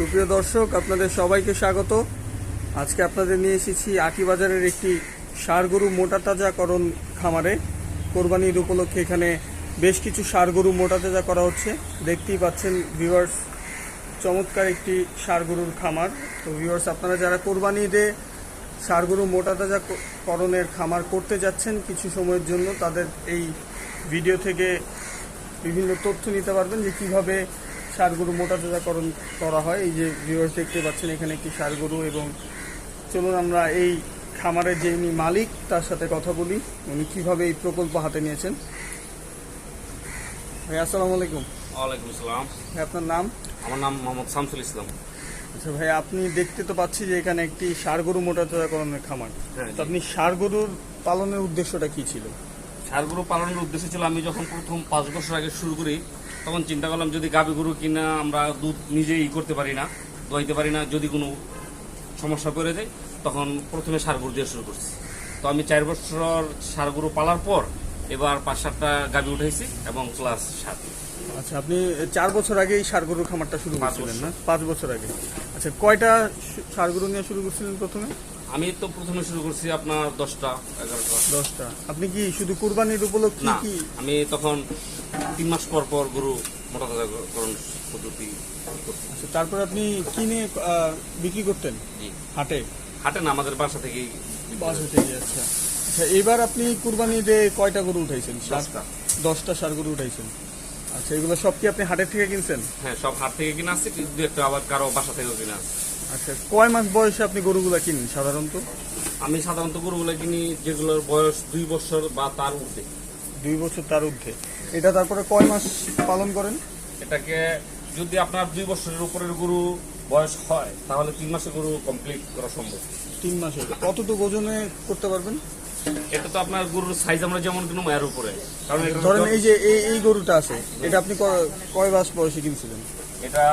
সুপ্রিয় দর্শক, আপনাদের সবাইকে স্বাগত। আজকে আপনাদের নিয়ে এসেছি আটি বাজারের একটি গরু মোটা তাজাকরণ খামারে কোরবানির উপলক্ষে এখানে বেশ কিছু গরু মোটা তাজা করা হচ্ছে। দেখতেই পাচ্ছেন ভিউয়ার্স চমৎকার একটি গরুর খামার। তো ভিউয়ার্স আপনারা যারা কোরবানি ঈদে গরু মোটা তাজা করণের খামার করতে যাচ্ছেন কিছু সময়ের জন্য, তাদের এই ভিডিও থেকে বিভিন্ন তথ্য নিতে পারবেন যে কীভাবে ষাড় গরু মোটা তাজাকরণ করা হয়। এই যে ভিউয়ার্স দেখতে পাচ্ছেন এখানে একটি ষাড় গরু এবং চলুন আমরা এই খামারের যে ইনি মালিক তার সাথে কথা বলি। উনি কীভাবে এই প্রকল্প হাতে নিয়েছেন। ভাই আসসালামু আলাইকুম। ওয়ালাইকুম আসসালাম। ভাই আপনার নাম? আমার নাম মোহাম্মদ শামসুল ইসলাম। আচ্ছা ভাই আপনি দেখতে তো পাচ্ছি যে এখানে একটি ষাড় গরু মোটা তাজাকরণের খামার। হ্যাঁ, তো আপনি ষাড় গরুর পালনের উদ্দেশ্যটা কি ছিল? গরু পালনের উদ্দেশ্য ছিল আমি যখন প্রথম পাঁচ বছর আগে শুরু করি তখন চিন্তা করলাম যদি গাভী গরু কিনা আমরা দুধ নিজেই করতে পারি না দোয়াইতে পারি না যদি কোনো সমস্যা করে যায় তখন প্রথমে গরু দিয়ে শুরু করছি। তো আমি চার বছর সার গরু পালার পর এবার পাঁচ সাতটা গাভী উঠাইছি এবং ক্লাস সাত আচ্ছা আপনি চার বছর আগে এই গরুর খামারটা শুরু করছিলেন না? পাঁচ বছর আগে। আচ্ছা কয়টা গরু নিয়ে শুরু করছিলেন প্রথমে? আমি তো প্রথমে শুরু করছি আপনার দশটা এগারোটা। দশটা। আপনি কি শুধু কুরবানির উপলক্ষে না কি? আমি তখন তিন মাস পর পর গরু মোটা তাজাকরণ পদ্ধতি আচ্ছা তারপর আপনি কিনে আহ, বিক্রি করতেন? জি। হাটে? হাটে না আমাদের বাসা থেকেই বাসা থেকে আচ্ছা। আচ্ছা এবার আপনি কুরবানিতে কয়টা গরু উঠাইছেন? ষাট- দশটা। দশটা ষাড় গরু উঠাইছেন। আচ্ছা এগুলো সব কি আপনি হাটের থেকে কিনছেন? হ্যাঁ সব হাট থেকে কিনে আসছে কিন্তু দু একটা আবার কারও বাসা থেকেও কিনে আসছে। আচ্ছা কয় মাস বয়সে আপনি গরুগুলা কিনেন সাধারণত? আমি সাধারণত গরুগুলো কিনি যেগুলোর বয়স দুই বছর বা তার ঊর্ধ্বে। দুই বছর তার ঊর্ধ্বে। এটা তারপরে কয় মাস পালন করেন? এটাকে যদি আপনার দুই বছরের উপরের গরু বয়স হয় তাহলে তিন মাসে গরু কমপ্লিট করা সম্ভব। তিন মাসে কতটুকু ওজনে করতে পারবেন? এটা তো আপনার গরুর সাইজ আমরা যেমন কিনুম এর উপরে। কারণ ধরেন এই যে এই এই গরুটা আছে এটা আপনি কয় মাস বয়সে কিনছিলেন? এটা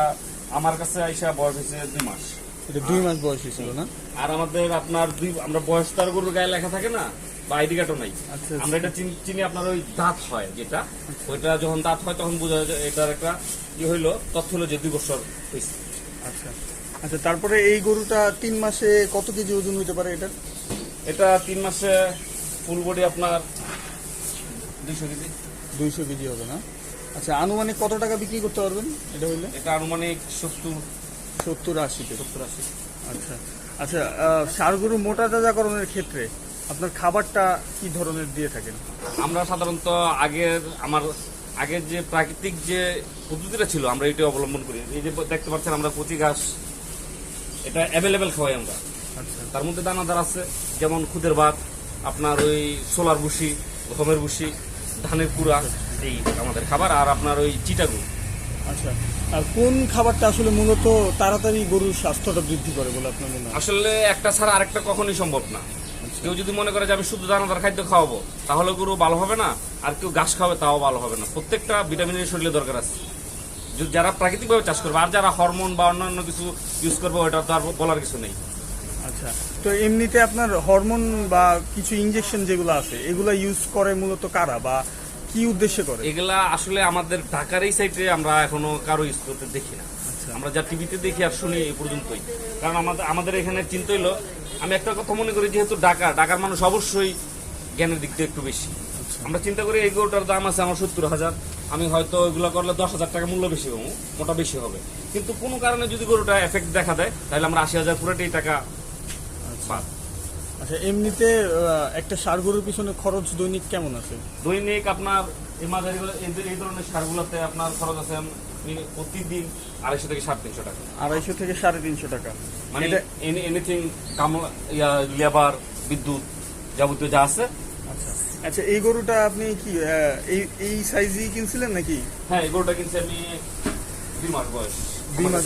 আমার কাছে আইসা বয়স হয়েছে দুই মাস। এটা দুই মাস বয়সে ছিল না? আর আমাদের আপনার দুই আমরা বয়স তার গরুর গায়ে লেখা থাকে না বা আইডি কার্ডও নাই। আচ্ছা। আমরা এটা চিন- চিনি আপনার ওই দাঁত হয় যেটা। ওইটা যখন দাঁত হয় তখন বোঝা যায় এটার একটা কি হইল তথ্য হলো যে দুই বছর হয়েছে আচ্ছা। আচ্ছা তারপরে এই গরুটা তিন মাসে কত কেজি ওজন হইতে পারে এটা এটা তিন মাসে ফুল বডি আপনার দুইশো কেজি। দুইশো কেজি হবে না? আচ্ছা আনুমানিক কত টাকা বিক্রি করতে পারবেন এটা হইলে? এটা আনুমানিক সত্তর সত্তর আশিতে। সত্তর আশি আচ্ছা আচ্ছা আহ, ষাড় গরু মোটা তাজাকরণের ক্ষেত্রে আপনার খাবারটা কি ধরনের দিয়ে থাকেন? আমরা সাধারণত আগের আমার আগের যে প্রাকৃতিক যে পদ্ধতিটা ছিল আমরা এটা অবলম্বন করি। এই যে দেখতে পাচ্ছেন আমরা কচি ঘাস এটা অ্যাভেলেবেল খাওয়াই আমরা। আচ্ছা। তার মধ্যে দানাদার আছে যেমন খুদের ভাত আপনার ওই সোলার ভুসি গমের ভুসি ধানের কুড়া এই আমাদের খাবার আর আপনার ওই চিটাগু। আচ্ছা আর কোন খাবারটা আসলে মূলত তাড়াতাড়ি গরুর স্বাস্থ্যটা বৃদ্ধি করে বলে আপনার মনে হয়? আসলে একটা ছাড়া আরেকটা কখনোই সম্ভব না। কেউ যদি মনে করে যে আমি শুধু দানাদার খাদ্য খাওয়াবো তাহলে গরু ভালো হবে না আর কেউ ঘাস খাবে তাও ভালো হবে না। প্রত্যেকটা ভিটামিনের শরীরে দরকার আছে। যারা প্রাকৃতিকভাবে চাষ করবে আর যারা হরমোন বা অন্যান্য কিছু ইউজ করবে ওটা তো আর বলার কিছু নেই। আচ্ছা তো এমনিতে আপনার হরমোন বা কিছু ইনজেকশন যেগুলো আছে এগুলো ইউজ করে মূলত কারা? বা কি উদ্দেশ্যে করে? এগুলা আসলে আমাদের ঢাকার এই সাইডে আমরা এখনও কারও ইউজ করতে দেখি না। আচ্ছা। আমরা যা টিভিতে দেখি আর শুনি এই পর্যন্তই। কারণ আমাদের আমাদের এখানে চিন্তা হইল আমি একটা কথা মনে করি যেহেতু ঢাকা ঢাকার মানুষ অবশ্যই জ্ঞানের দিক দিয়ে একটু বেশি। আমরা চিন্তা করি এই গরুটার দাম আছে আমার সত্তর হাজার আমি হয়তো এগুলো করলে দশ হাজার টাকা মূল্য বেশি পাবো মোটা বেশি হবে। কিন্তু কোনো কারণে যদি গরুটা এফেক্ট দেখা দেয় তাহলে আমরা আশি হাজার পুরোটাই টাকা পাই আচ্ছা এমনিতে একটা সার গরুর পিছনে খরচ দৈনিক কেমন আছে? দৈনিক আপনার এই মাঝারি এই ধরনের সারগুলোতে আপনার খরচ আছে প্রতিদিন আড়াইশো থেকে সাড়ে তিনশো টাকা। আড়াইশো থেকে সাড়ে তিনশো টাকা। মানে এনিথিং কামলা লেবার বিদ্যুৎ যাবতীয় যা আছে। আচ্ছা। আচ্ছা এই গরুটা আপনি কি এই এই সাইজই কিনছিলেন নাকি? হ্যাঁ এই গরুটা কিনছি আমি দুই মাস বয়সে। দুই মাস।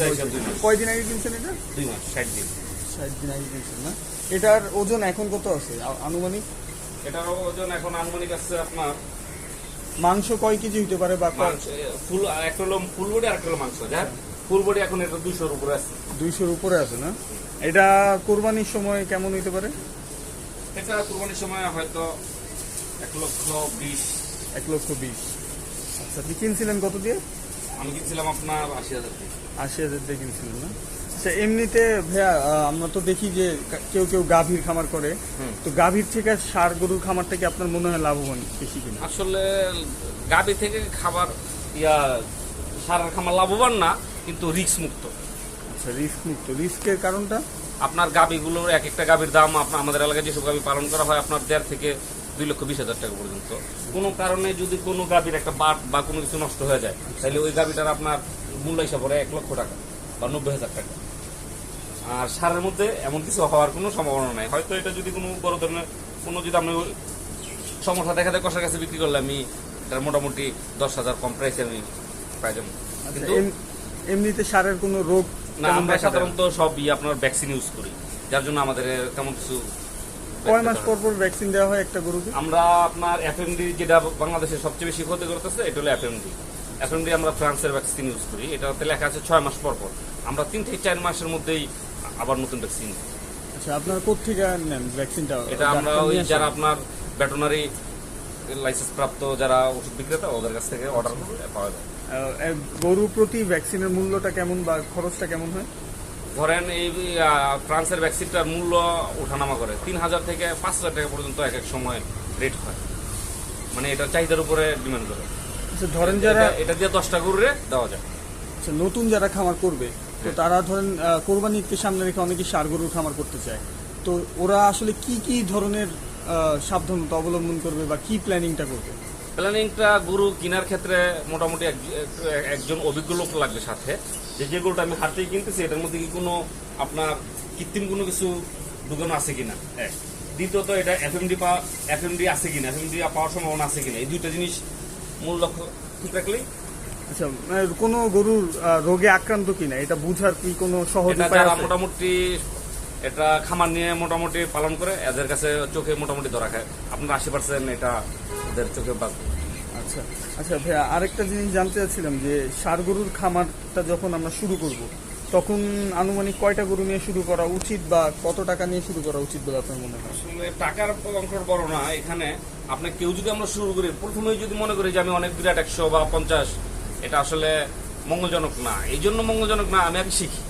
কয়দিন আগে কিনছেন এটা? দুই মাস ষাট দিন। ষাট দিন আগে কিনছেন না? এটার ওজন এখন কত আছে? আনুমানিক? এটার ওজন এখন আনুমানিক আছে আপনার মাংস কয় কেজি হতে পারে বা ফুল একটা হলো ফুল বডি আর একটা হলো মাংস যা ফুল বডি এখন এটা দুইশোর উপরে আছে। দুইশোর উপরে আছে না? এটা কোরবানির সময় কেমন হইতে পারে? এটা কুরবানির সময় হয়তো এক লক্ষ বিশ। এক লক্ষ বিশ। আচ্ছা আপনি কিনছিলেন কত দিয়ে? আমি কিনছিলাম আপনার আশি হাজার টাকা আশি হাজার দিয়ে কিনছিলেন না? আচ্ছা এমনিতে ভাইয়া আমরা তো দেখি যে কেউ কেউ গাভীর খামার করে। তো গাভীর থেকে সার গরুর খামারটা কি আপনার মনে হয় লাভবান বেশি কিনা? আসলে গাবি থেকে খাবার ইয়া সারার খামার লাভবান না কিন্তু রিস্ক মুক্ত। আচ্ছা রিস্ক মুক্ত। রিস্কের কারণটা? আপনার গাভীগুলোর এক একটা গাভীর দাম আপনার আমাদের এলাকায় যেসব গাভী পালন করা হয় আপনার দেড় থেকে দুই লক্ষ বিশ হাজার টাকা পর্যন্ত। কোনো কারণে যদি কোনো গাভীর একটা বাট বা কোনো কিছু নষ্ট হয়ে যায় তাহলে ওই গাভীটার আপনার মূল্য হিসাবে এক লক্ষ টাকা বা নব্বই হাজার টাকা। আর সারের মধ্যে এমন কিছু হওয়ার কোনো সম্ভাবনা নাই। হয়তো এটা যদি কোনো বড় ধরনের কোনো যদি আপনি সমস্যা দেখা দেয় কষার কাছে বিক্রি করলে আমি এটার মোটামুটি দশ হাজার কম প্রাইসে আমি পাই যাব আচ্ছা, কিন্তু এমনিতে সারের কোনো রোগ না আমরা? সাধারণত সবই আপনার ভ্যাকসিন ইউজ করি। যার জন্য আমাদের তেমন কিছু কয় মাস পর পর ভ্যাকসিন দেওয়া হয় একটা গরুকে? আমরা আপনার এফএমডি যেটা বাংলাদেশের সবচেয়ে বেশি ক্ষতি করতেছে এটা হলো এফএমডি এফএমডি আমরা ফ্রান্সের ভ্যাকসিন ইউজ করি। এটাতে লেখা আছে ছয় মাস পর পর। আমরা তিন থেকে চার মাসের মধ্যেই আবার নতুন ভ্যাকসিন আচ্ছা আপনারা কোথেকে নেন ভ্যাকসিনটা এটা আমরা ওই যারা আপনার ভেটেনারি লাইসেন্স প্রাপ্ত যারা ওষুধ বিক্রেতা ওদের কাছ থেকে অর্ডার করলে পাওয়া যায়। গরু প্রতি ভ্যাকসিনের মূল্যটা কেমন বা খরচটা কেমন হয়? ধরেন এই ফ্রান্সের ভ্যাকসিনটার মূল্য ওঠানামা করে তিন হাজার থেকে পাঁচ হাজার টাকা পর্যন্ত এক এক সময় রেট হয়। মানে এটা চাহিদার উপরে ডিমান্ড করে। আচ্ছা ধরেন যারা এটা- এটা দিয়ে দশটা গরুরে দেওয়া যায়। আচ্ছা, নতুন যারা খামার করবে তো। তারা ধরেন কোরবানি ঈদকে সামনে রেখে অনেকে সার গরুর খামার করতে চায়। তো ওরা আসলে কি কি ধরনের সাবধানতা অবলম্বন করবে বা কি প্ল্যানিংটা করবে? প্ল্যানিংটা গরু কেনার ক্ষেত্রে মোটামুটি এক- এক- একজন অভিজ্ঞ লোক লাগবে সাথে। যে যে গরুটা আমি হাত থেকে কিনতেছি, এটার মধ্যে কি কোনো আপনার কৃত্রিম কোনো কিছু ঢুকানো আছে কিনা? এক। দ্বিতীয়ত, এটা এফএমডি পাওয়া এফএমডি আছে কিনা? এফএমডি পাওয়ার সম্ভাবনা আছে কিনা? এই দুইটা জিনিস মূল লক্ষ্য ঠিক রাখলেই আচ্ছা মানে কোনো গরুর রোগে আক্রান্ত কিনা? এটা বুঝার কি কোনো সহজ উপায় আছে? মোটামুটি এটা খামার নিয়ে মোটামুটি পালন করে এদের কাছে চোখে মোটামুটি ধরা খায়। আপনার আশি পার্সেন্ট এটা ওদের চোখে আচ্ছা আচ্ছা ভাইয়া আরেকটা জিনিস জানতে চাচ্ছিলাম যে সার গরুর খামারটা যখন আমরা শুরু করব তখন আনুমানিক কয়টা গরু নিয়ে শুরু করা উচিত বা কত টাকা নিয়ে শুরু করা উচিত বলে আপনার মনে হয়? আসলে টাকার অঙ্ক বড় না এখানে আপনি কেউ যদি আমরা শুরু করি প্রথমেই যদি মনে করি যে আমি অনেক বিরাট একশো বা পঞ্চাশ এটা আসলে মঙ্গলজনক না। এই জন্য মঙ্গলজনক না আমি আগে শিখি।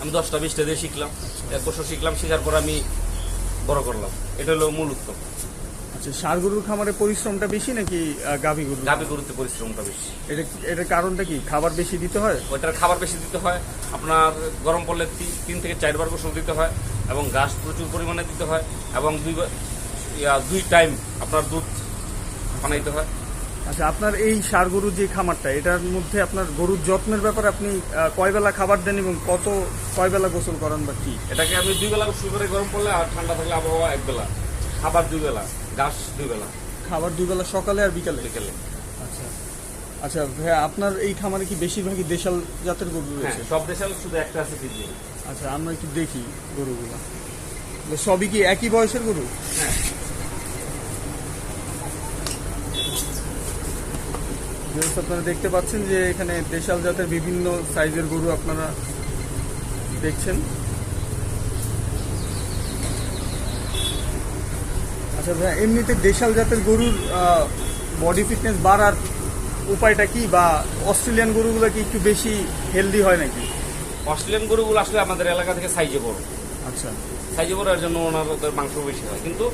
আমি দশটা বিশটা দিয়ে শিখলাম। এক বছর শিখলাম শেখার পর আমি বড় করলাম। এটা হলো মূল উত্তম আচ্ছা সার গরুর খামারে পরিশ্রমটা বেশি নাকি গাভী গরুর? গাভী গরুতে পরিশ্রমটা বেশি। এটা এটার কারণটা কি? খাবার বেশি দিতে হয়? ওইটার খাবার বেশি দিতে হয়। আপনার গরম পড়লে তিন থেকে চারবার গোসল দিতে হয় এবং ঘাস প্রচুর পরিমাণে দিতে হয় এবং দুই দুই টাইম আপনার দুধ বানাইতে হয়। আচ্ছা আপনার এই সার গরুর যে খামারটা এটার মধ্যে আপনার গরুর যত্নের ব্যাপারে আপনি কয় বেলা খাবার দেন এবং কত কয় বেলা গোসল করান বা কি? এটাকে আমি দুই বেলা গোসল করে গরম পড়লে আর ঠান্ডা থাকলে আবহাওয়া এক বেলা খাবার দুই বেলা ঘাস দুই বেলা খাবার দুই বেলা সকালে আর বিকালে? বিকেলে। আচ্ছা। আচ্ছা ভাইয়া আপনার এই খামারে কি বেশিরভাগই দেশাল জাতের গরু হ্যাঁ রয়েছে? সব দেশাল শুধু একটা আছে ফিজি আচ্ছা আমরা একটু দেখি গরুগুলো। সবই কি একই বয়সের গরু? হ্যাঁ। আপনারা দেখতে পাচ্ছেন যে এখানে দেশাল জাতের বিভিন্ন সাইজের গরু আপনারা দেখছেন। আচ্ছা ভাই এমনিতে দেশাল জাতের গরুর বডি ফিটনেস বাড়ার উপায়টা কি বা অস্ট্রেলিয়ান গরুগুলো কি একটু বেশি হেলদি হয় নাকি? অস্ট্রেলিয়ান গরুগুলো আসলে আমাদের এলাকা থেকে সাইজে বড়। আচ্ছা। সাইজে বড় জন্য ওনার ওদের মাংস বেশি হয়। কিন্তু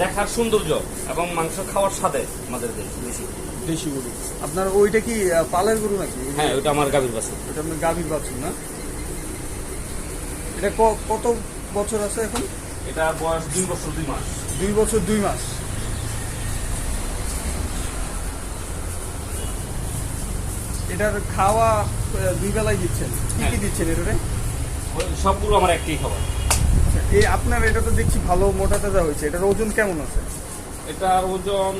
দেখার সৌন্দর্য এবং মাংস খাওয়ার স্বাদে আমাদের বেশি। দেশি গরু। আপনার ওইটা কি পালের গরু নাকি? হ্যাঁ ওটা আমার গাভীর বাসে এটা আপনার গাভীর পাচ্ছেন না? এটা কত বছর আছে এখন? এটা বয়স দুই বছর দুই মাস। দুই বছর দুই মাস। এটার খাওয়া দুই বেলায় দিচ্ছেন। কি কি হ্যাঁ। দিচ্ছেন এটারে সবগুলো আমার একটাই খাবার। এই আপনার এটা তো দেখছি ভালো মোটা তাজা হয়েছে। এটার ওজন কেমন আছে? এটার ওজন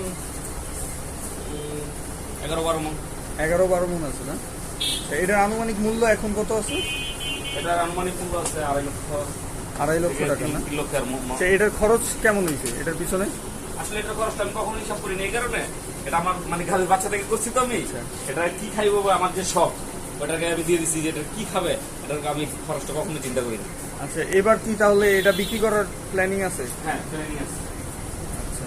এগারো বারো মন। এগারো বারো মন আছে না? এটার আনুমানিক মূল্য এখন কত আছে? এটার আনুমানিক মূল্য আছে আড়াই লক্ষ। আড়াই লক্ষ টাকা না? আচ্ছা, এটার খরচ কেমন হয়েছে এটার পিছনে? আসলে এটার খরচটা আমি কখনো হিসাব করিনি এই কারণে। এটা আমার মানে গাভীর বাচ্চা থেকে করছি তো আমি। আচ্ছা। এটা কি খাইবো আমার যে শখ ওটাকে আমি দিয়ে দিচ্ছি যে এটা কি খাবে এটার আমি খরচটা কখনো চিন্তা করি না আচ্ছা এবার কি তাহলে এটা বিক্রি করার প্ল্যানিং আছে? হ্যাঁ ট্রেনিং আছে। আচ্ছা।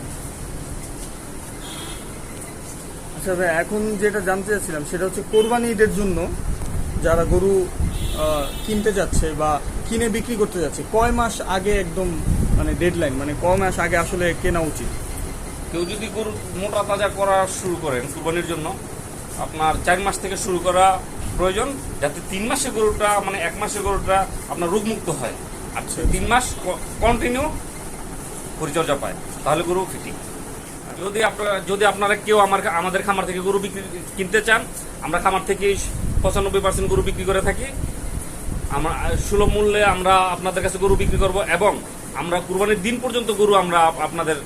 আচ্ছা ভাই এখন যেটা জানতে চাচ্ছিলাম সেটা হচ্ছে কোরবানি ঈদের জন্য যারা গরু কিনতে যাচ্ছে বা কিনে বিক্রি করতে যাচ্ছে কয় মাস আগে একদম মানে ডেডলাইন মানে কয় মাস আগে আসলে কেনা উচিত? কেউ যদি গরু মোটা তাজা করা শুরু করেন কুরবানির জন্য আপনার চার মাস থেকে শুরু করা প্রয়োজন যাতে তিন মাসে গরুটা মানে এক মাসের গরুটা আপনার রোগমুক্ত হয়। আচ্ছা। তিন মাস কন্টিনিউ পরিচর্যা পায় তাহলে গরু ফিটিং যদি আপনারা যদি আপনারা কেউ আমার আমাদের খামার থেকে গরু বিক্রি কিনতে চান আমরা খামার থেকে পঁচানব্বই পার্সেন্ট গরু বিক্রি করে থাকি। আমরা সুলভ মূল্যে আমরা আপনাদের কাছে গরু বিক্রি করব এবং আমরা কুরবানির দিন পর্যন্ত গরু আমরা আপনাদের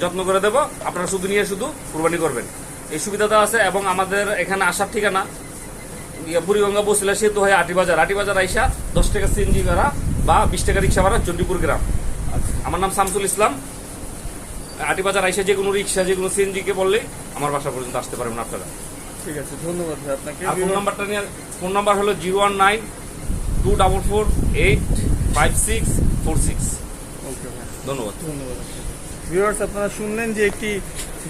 যত্ন করে দেব। আপনারা শুধু নিয়ে শুধু কুরবানি করবেন। এই সুবিধাটা আছে এবং আমাদের এখানে আসার ঠিকানা ইয়ে বুড়িগঙ্গা বসিলা সেতু হয় আটি বাজার। আটি বাজার আইসা দশ টাকা সিএনজি ভাড়া বা বিশ টাকা রিক্সা ভাড়া চণ্ডীপুর গ্রাম। আমার নাম শামসুল ইসলাম। আটি বাজার আইসা যে কোনো রিক্সা যে কোনো সিএনজি কে বললেই আমার বাসা পর্যন্ত আসতে পারবেন আপনারা। ঠিক আছে ধন্যবাদ আপনাকে। আর ফোন নাম্বারটা নিয়ে ফোন নাম্বার হলো zero one nine two double four eight five six four six. Okay ধন্যবাদ। ধন্যবাদ। ভিউয়ার্স আপনারা শুনলেন যে একটি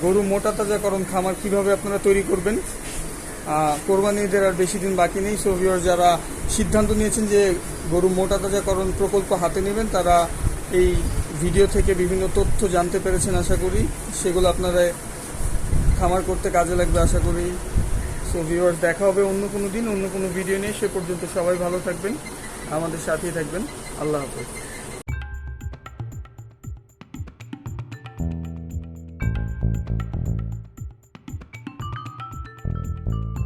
গরু মোটা তাজাকরণ খামার কীভাবে আপনারা তৈরি করবেন? কোরবানি ঈদের আর বেশি দিন বাকি নেই। সো ভিউয়ার্স যারা সিদ্ধান্ত নিয়েছেন যে গরু মোটা তাজাকরণ প্রকল্প হাতে নেবেন, তারা এই ভিডিও থেকে বিভিন্ন তথ্য জানতে পেরেছেন আশা করি। সেগুলো আপনারা খামার করতে কাজে লাগবে আশা করি। সো ভিউয়ার্স দেখা হবে অন্য কোনো দিন, অন্য কোনো ভিডিও নিয়ে। সে পর্যন্ত সবাই ভালো থাকবেন, আমাদের সাথেই থাকবেন। আল্লাহ হাফেজ।